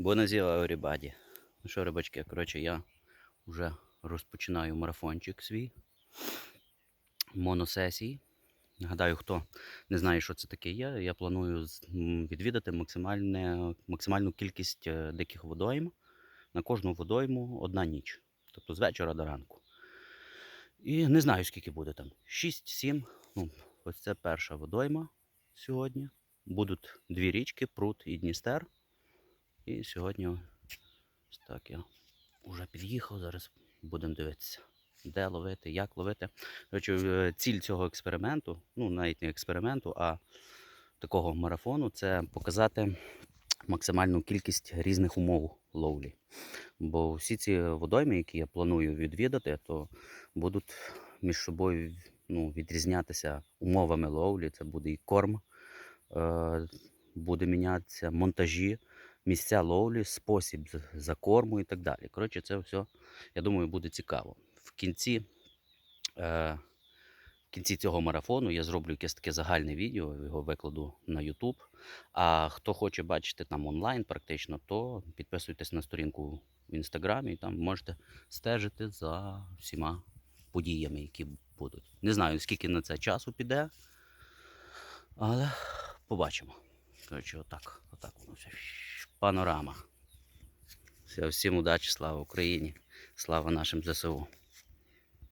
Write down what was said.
Боназіла everybody. Ну що, рибачки, коротше, я вже розпочинаю марафончик свій моносесії. Нагадаю, хто не знає, що це таке є, я планую відвідати максимальне, максимальну кількість е, диких водойм. На кожну водойму одна ніч. Тобто з вечора до ранку. І не знаю, скільки буде там. 6-7. Ну, ось це перша водойма сьогодні. Будуть дві річки, Прут і Дністер. І сьогодні так я вже під'їхав. Зараз будемо дивитися, де ловити, як ловити. Речі, е, ціль цього експерименту, ну навіть не експерименту, а такого марафону це показати максимальну кількість різних умов ловлі. Бо всі ці водойми, які я планую відвідати, то будуть між собою ну, відрізнятися умовами ловлі. Це буде і корм, е, буде мінятися монтажі, місця ловлі, спосіб закорму і так далі. Коротше, це все, я думаю, буде цікаво. В кінці, е, в кінці цього марафону я зроблю якесь таке загальне відео, його викладу на YouTube. А хто хоче бачити там онлайн практично, то підписуйтесь на сторінку в інстаграмі і там можете стежити за всіма подіями, які будуть. Не знаю, скільки на це часу піде, але побачимо. Коротше, отак, отак воно все. Панорама. Всім удачі, слава Україні, слава нашим ЗСУ.